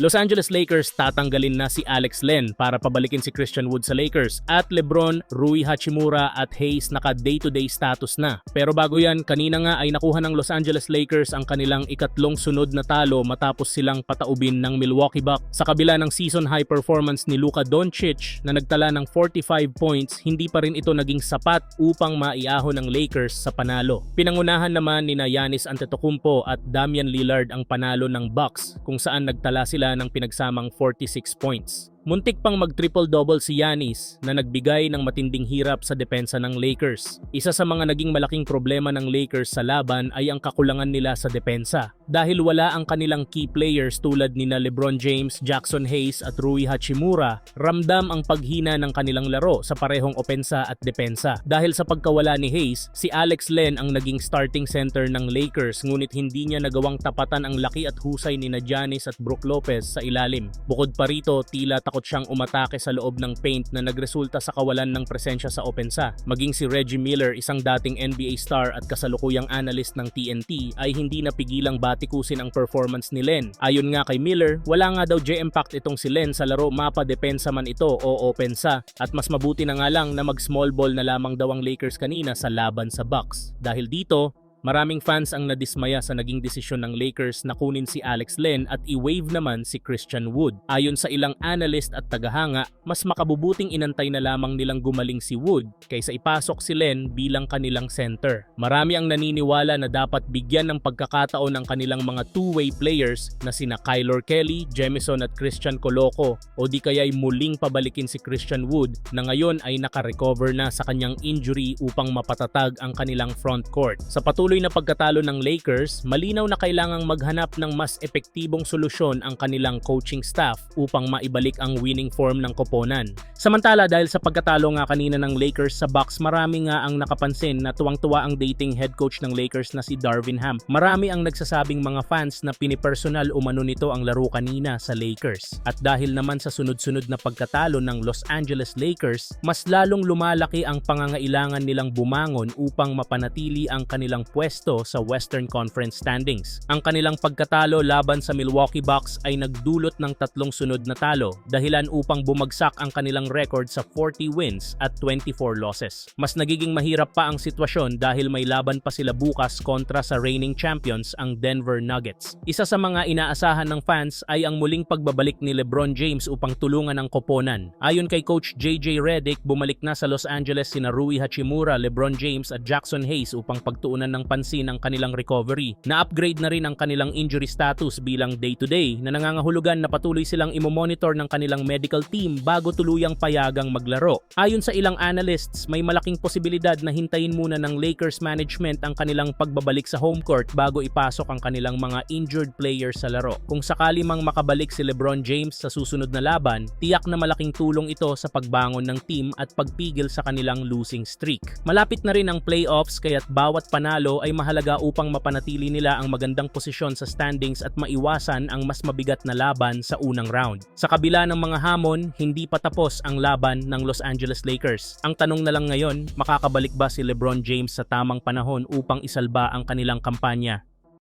Los Angeles Lakers tatanggalin na si Alex Len para pabalikin si Christian Wood sa Lakers at LeBron, Rui Hachimura at Hayes naka day-to-day status na. Pero bago yan, kanina nga ay nakuha ng Los Angeles Lakers ang kanilang ikatlong sunod na talo matapos silang pataubin ng Milwaukee Bucks. Sa kabila ng season high performance ni Luka Doncic na nagtala ng 45 points, hindi pa rin ito naging sapat upang maiahon ng Lakers sa panalo. Pinangunahan naman ni Giannis Antetokounmpo at Damian Lillard ang panalo ng Bucks kung saan nagtala sila ng pinagsamang 46 points. Muntik pang mag-triple-double si Yanis na nagbigay ng matinding hirap sa depensa ng Lakers. Isa sa mga naging malaking problema ng Lakers sa laban ay ang kakulangan nila sa depensa. Dahil wala ang kanilang key players tulad ni na LeBron James, Jackson Hayes at Rui Hachimura, ramdam ang paghina ng kanilang laro sa parehong opensa at depensa. Dahil sa pagkawala ni Hayes, si Alex Len ang naging starting center ng Lakers ngunit hindi niya nagawang tapatan ang laki at husay ni na Giannis at Brook Lopez sa ilalim. Bukod pa rito, tila takot siyang umatake sa loob ng paint na nagresulta sa kawalan ng presensya sa opensa. Maging si Reggie Miller, isang dating NBA star at kasalukuyang analyst ng TNT, ay hindi napigilang batikusin ang performance ni Len. Ayon nga kay Miller, wala nga daw J-impact itong si Len sa laro mapa depensa man ito o opensa at mas mabuti na nga lang na mag small ball na lamang daw ang Lakers kanina sa laban sa Bucks. Dahil dito, Maraming fans ang nadismaya sa naging desisyon ng Lakers na kunin si Alex Len at i-wave naman si Christian Wood. Ayon sa ilang analyst at tagahanga, mas makabubuting inantay na lamang nilang gumaling si Wood kaysa ipasok si Len bilang kanilang center. Marami ang naniniwala na dapat bigyan ng pagkakataon ang kanilang mga two-way players na sina Kylor Kelly, Jemison at Christian Coloco o di kaya'y muling pabalikin si Christian Wood na ngayon ay naka-recover na sa kanyang injury upang mapatatag ang kanilang front court. Sa patuloy patuloy na pagkatalo ng Lakers, malinaw na kailangang maghanap ng mas epektibong solusyon ang kanilang coaching staff upang maibalik ang winning form ng koponan. Samantala dahil sa pagkatalo nga kanina ng Lakers sa Bucks, marami nga ang nakapansin na tuwang-tuwa ang dating head coach ng Lakers na si Darvin Ham. Marami ang nagsasabing mga fans na pinipersonal umano nito ang laro kanina sa Lakers. At dahil naman sa sunod-sunod na pagkatalo ng Los Angeles Lakers, mas lalong lumalaki ang pangangailangan nilang bumangon upang mapanatili ang kanilang pwesto sa Western Conference standings. Ang kanilang pagkatalo laban sa Milwaukee Bucks ay nagdulot ng tatlong sunod na talo, dahilan upang bumagsak ang kanilang record sa 40 wins at 24 losses. Mas nagiging mahirap pa ang sitwasyon dahil may laban pa sila bukas kontra sa reigning champions ang Denver Nuggets. Isa sa mga inaasahan ng fans ay ang muling pagbabalik ni LeBron James upang tulungan ang koponan. Ayon kay coach JJ Redick, bumalik na sa Los Angeles sina Rui Hachimura, LeBron James at Jackson Hayes upang pagtuunan ng pansin ang kanilang recovery. Na-upgrade na rin ang kanilang injury status bilang day-to-day na nangangahulugan na patuloy silang imomonitor ng kanilang medical team bago tuluyang payagang maglaro. Ayon sa ilang analysts, may malaking posibilidad na hintayin muna ng Lakers management ang kanilang pagbabalik sa home court bago ipasok ang kanilang mga injured players sa laro. Kung sakali mang makabalik si LeBron James sa susunod na laban, tiyak na malaking tulong ito sa pagbangon ng team at pagpigil sa kanilang losing streak. Malapit na rin ang playoffs kaya't bawat panalo ay mahalaga upang mapanatili nila ang magandang posisyon sa standings at maiwasan ang mas mabigat na laban sa unang round. Sa kabila ng mga hamon, hindi pa tapos ang laban ng Los Angeles Lakers. Ang tanong na lang ngayon, makakabalik ba si LeBron James sa tamang panahon upang isalba ang kanilang kampanya